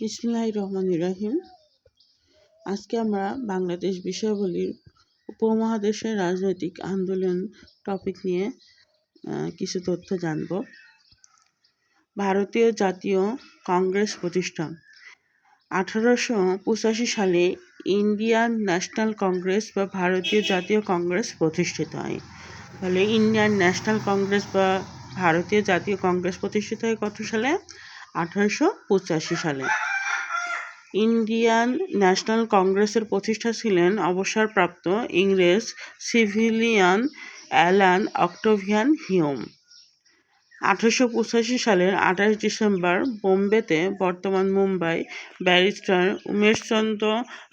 বিসমুল্লাহ রহমান রাহিম আজকে আমরা বাংলাদেশ বিষয়াবলীর উপমহাদেশের রাজনৈতিক আন্দোলন টপিক নিয়ে কিছু তথ্য জানব। ভারতীয় জাতীয় কংগ্রেস প্রতিষ্ঠা। আঠারোশো পঁচাশি সালে ইন্ডিয়ান ন্যাশনাল কংগ্রেস বা ভারতীয় জাতীয় কংগ্রেস প্রতিষ্ঠিত হয়। তাহলে ইন্ডিয়ান ন্যাশনাল কংগ্রেস বা ভারতীয় জাতীয় কংগ্রেস প্রতিষ্ঠিত হয় কত সালে? আঠারোশো পঁচাশি সালে। ইন্ডিয়ান ন্যাশনাল কংগ্রেসের প্রতিষ্ঠা ছিলেন অবসরপ্রাপ্ত ইংরেজ সিভিলিয়ান অ্যালান অক্টোভিয়ান হিউম। আঠারোশো পঁচাশি সালের আঠাশ ডিসেম্বর বোম্বেতে বর্তমান মুম্বাই ব্যারিস্টার উমেশচন্দ্র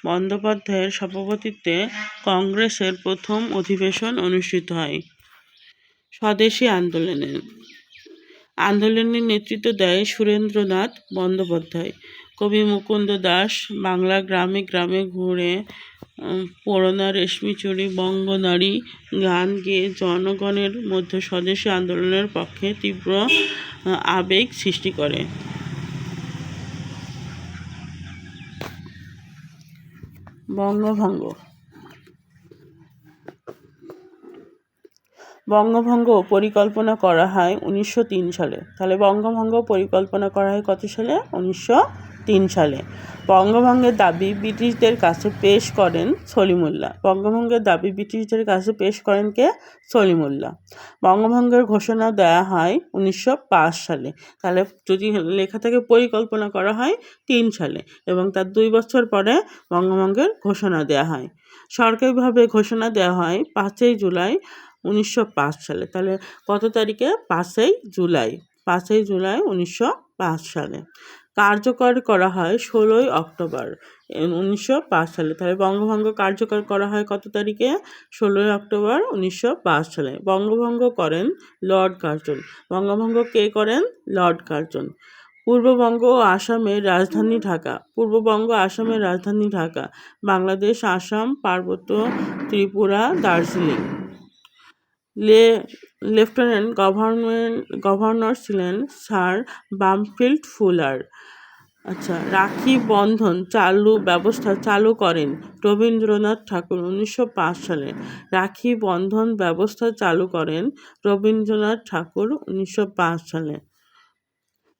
বন্দ্যোপাধ্যায়ের সভাপতিত্বে কংগ্রেসের প্রথম অধিবেশন অনুষ্ঠিত হয় স্বদেশী আন্দোলনে। আন্দোলনের নেতৃত্ব দেয় সুরেন্দ্রনাথ বন্দ্যোপাধ্যায়। কবি মুকুন্দ দাস, বাংলা গ্রামে গ্রামে ঘুরে পুরোনা রেশমি চুড়ি বঙ্গনারী গান গেয়ে জনগণের মধ্যে স্বদেশী আন্দোলনের পক্ষে তীব্র আবেগ সৃষ্টি করে। বঙ্গভঙ্গ। বঙ্গভঙ্গ পরিকল্পনা করা হয় উনিশশো তিন সালে। তাহলে বঙ্গভঙ্গ পরিকল্পনা করা হয় কত সালে? উনিশশো তিন সালে। বঙ্গভঙ্গের দাবি ব্রিটিশদের কাছে পেশ করেন সলিমুল্লাহ। বঙ্গভঙ্গের দাবি ব্রিটিশদের কাছে পেশ করেন কে? সলিমুল্লাহ। বঙ্গভঙ্গের ঘোষণা দেওয়া হয় উনিশশো পাঁচ সালে। তাহলে যদি লেখা থেকে পরিকল্পনা করা হয় তিন সালে এবং তার দুই বছর পরে বঙ্গভঙ্গের ঘোষণা দেওয়া হয়। সরকারিভাবে ঘোষণা দেওয়া হয় পাঁচই জুলাই উনিশশো পাঁচ সালে। তাহলে কত তারিখে? পাঁচই জুলাই। পাঁচই জুলাই উনিশশো পাঁচ সালে। কার্যকর করা হয় ষোলোই অক্টোবর উনিশশো পাঁচ সালে। তাহলে বঙ্গভঙ্গ কার্যকর করা হয় কত তারিখে? ষোলোই অক্টোবর, উনিশশো পাঁচ সালে। বঙ্গভঙ্গ করেন লর্ড কার্জন। বঙ্গভঙ্গ কে করেন? Lord Curzon. পূর্ববঙ্গ ও আসামের রাজধানী ঢাকা। পূর্ববঙ্গ, আসামের রাজধানী ঢাকা। বাংলাদেশ, আসাম, পার্বত্য ত্রিপুরা, দার্জিলিং। লে লেফটেন্যান্ট গভর্নমেন্ট, গভর্নর ছিলেন স্যার বামফিল্ড ফুলার। আচ্ছা রাখি বন্ধন চালু ব্যবস্থা চালু করেন রবীন্দ্রনাথ ঠাকুর উনিশশো পাঁচ সালে। রাখি বন্ধন ব্যবস্থা চালু করেন রবীন্দ্রনাথ ঠাকুর উনিশশো পাঁচ সালে।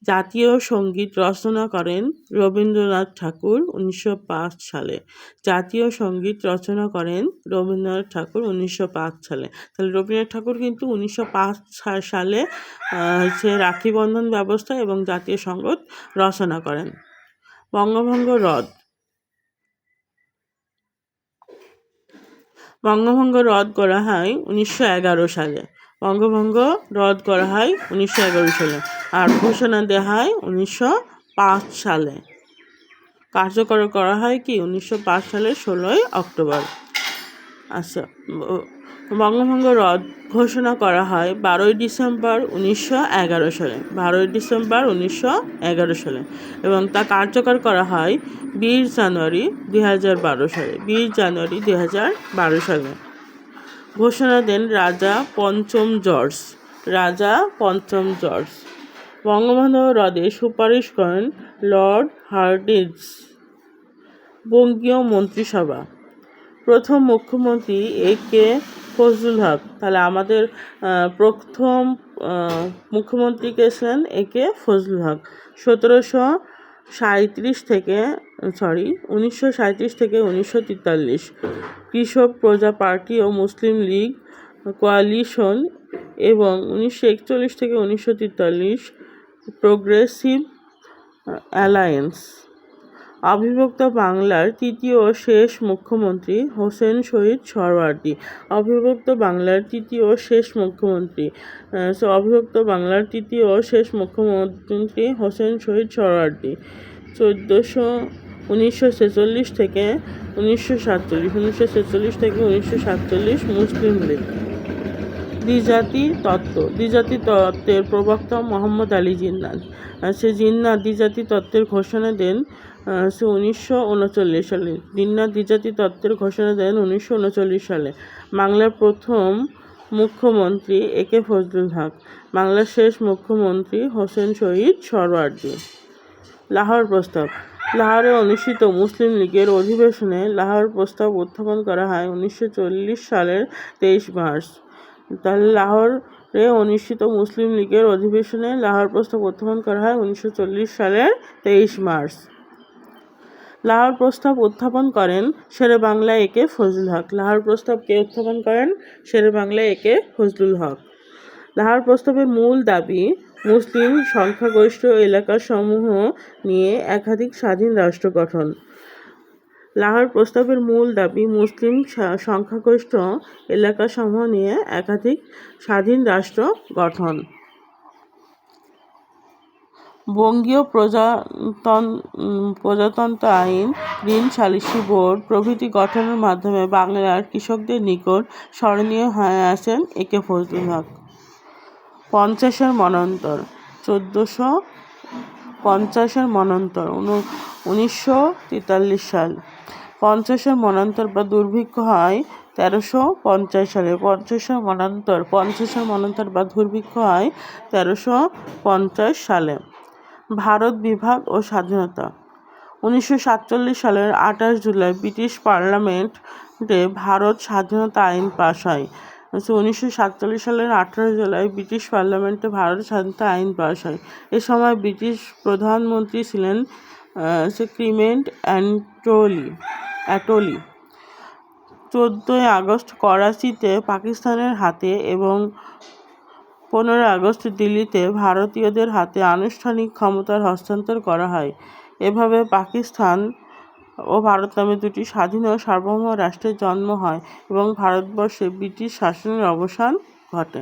জাতীয় সংগীত রচনা করেন রবীন্দ্রনাথ ঠাকুর উনিশশো পাঁচ সালে। জাতীয় সংগীত রচনা করেন রবীন্দ্রনাথ ঠাকুর উনিশশো পাঁচ সালে। তাহলে রবীন্দ্রনাথ ঠাকুর কিন্তু উনিশশো পাঁচ সালে হচ্ছে রাখি বন্ধন ব্যবস্থা এবং জাতীয় সংগীত রচনা করেন। বঙ্গভঙ্গ রদ। বঙ্গভঙ্গ রদ করা হয় উনিশশো এগারো সালে। বঙ্গভঙ্গ রদ করা হয় উনিশশো এগারো সালে আর ঘোষণা দেওয়া হয় উনিশশো পাঁচ সালে। কার্যকর করা হয় কি উনিশশো পাঁচ সালের ষোলোই অক্টোবর। আচ্ছা বঙ্গভঙ্গ রদ ঘোষণা করা হয় বারোই ডিসেম্বর উনিশশো এগারো সালে, বারোই ডিসেম্বর উনিশশো এগারো সালে এবং তা কার্যকর করা হয় বিশ জানুয়ারি দুই হাজার বারো সালে বিশ জানুয়ারি দুই হাজার বারো সালে। ঘোষণা দেন রাজা পঞ্চম জর্জ। রাজা পঞ্চম জর্জ। বঙ্গবন্ধু হ্রদে সুপারিশ করেন লর্ড হার্ডিজ বঙ্গীয় মন্ত্রিসভা। প্রথম মুখ্যমন্ত্রী এ কে ফজলুল হক। তাহলে আমাদের প্রথম মুখ্যমন্ত্রী কে ছিলেন? এ কে ফজলুল হক। সতেরোশো সাঁত্রিশ থেকে সরি উনিশশো থেকে উনিশশো তেতাল্লিশ কৃষক প্রজা পার্টি ও মুসলিম লীগ কোয়ালিশন এবং উনিশশো একচল্লিশ থেকে উনিশশো তেতাল্লিশ প্রোগ্রেসিভ অ্যালায়েন্স। অবিভক্ত বাংলার তৃতীয় ও শেষ মুখ্যমন্ত্রী হোসেন শহীদ সরওয়ার্দী। অবিভক্ত বাংলার তৃতীয় ও শেষ মুখ্যমন্ত্রী অবিভক্ত বাংলার তৃতীয় ও শেষ মুখ্যমন্ত্রী হোসেন শহীদ সরওয়ার্দী। চোদ্দোশো উনিশশো ছেচল্লিশ থেকে উনিশশো সাতচল্লিশ, উনিশশো ছেচল্লিশ থেকে উনিশশো সাতচল্লিশ মুসলিম লীগ। দ্বিজাতি তত্ত্ব, দ্বিজাতি তত্ত্বের প্রবক্তা মোহাম্মদ আলী জিন্নাত। আর সে জিন্নাত দ্বিজাতি তত্ত্বের ঘোষণা দেন সে উনিশশো উনচল্লিশ সালে। জিন্নাত দ্বিজাতি তত্ত্বের ঘোষণা দেন উনিশশো উনচল্লিশ সালে। বাংলার প্রথম মুখ্যমন্ত্রী এ কে ফজলুল হক, বাংলার শেষ মুখ্যমন্ত্রী হোসেন শহীদ সরওয়ার্দী লাহোর প্রস্তাব। লাহোরে অনুষ্ঠিত মুসলিম লীগের অধিবেশনে লাহোর প্রস্তাব উত্থাপন করা হয় উনিশশো চল্লিশ সালের তেইশ মার্চ। তাহলে লাহোরে অনুষ্ঠিত মুসলিম লীগের অধিবেশনে লাহোর প্রস্তাব উত্থাপন করা হয় উনিশশো চল্লিশ সালের তেইশ মার্চ। লাহোর প্রস্তাব উত্থাপন করেন শেরে বাংলা একে ফজলুল হক। লাহোর প্রস্তাব কে উত্থাপন করেন? শেরে বাংলা একে ফজলুল হক। লাহোর প্রস্তাবের মূল দাবি মুসলিম সংখ্যাগরিষ্ঠ এলাকাসমূহ নিয়ে একাধিক স্বাধীন রাষ্ট্র গঠন। লাহোর প্রস্তাবের মূল দাবি, মুসলিম সংখ্যাগরিষ্ঠ এলাকাসমূহ নিয়ে একাধিক স্বাধীন রাষ্ট্র গঠন। বঙ্গীয় প্রজাতন, প্রজাতন্ত্র আইন, ঋণ সালিসি বোর্ড প্রভৃতি গঠনের মাধ্যমে বাংলার কৃষকদের নিকট স্মরণীয় হয়ে আছেন একে ফজলুল হক। পঞ্চাশের মনন্তর, চোদ্দোশো পঞ্চাশের মনন্তর, উন- উনিশশো তেতাল্লিশ সাল। পঞ্চাশের মনান্তর বা দুর্ভিক্ষ হয় তেরোশো পঞ্চাশ সালে। পঞ্চাশের মনান্তর পঞ্চাশের মনান্তর বা দুর্ভিক্ষ হয় তেরোশো পঞ্চাশ সালে। ভারত বিভাগ ও স্বাধীনতা। উনিশশো সাতচল্লিশ সালের আঠাশ জুলাই ব্রিটিশ পার্লামেন্টে ভারত স্বাধীনতা আইন পাশ হয়। উনিশশো সাতচল্লিশ সালের আঠারো জুলাই ব্রিটিশ পার্লামেন্টে ভারত স্বাধীনতা আইন পাশ হয়। এ সময় ব্রিটিশ প্রধানমন্ত্রী ছিলেন ক্রিমেন্ট অ্যান্টোলি, অ্যাটলি। চোদ্দোই আগস্ট করাচিতে পাকিস্তানের হাতে এবং পনেরোই আগস্ট দিল্লিতে ভারতীয়দের হাতে আনুষ্ঠানিক ক্ষমতার হস্তান্তর করা হয়। এভাবে পাকিস্তান ও ভারত নামে দুটি স্বাধীন ও সার্বভৌম রাষ্ট্রের জন্ম হয় এবং ভারতবর্ষে ব্রিটিশ শাসনের অবসান ঘটে।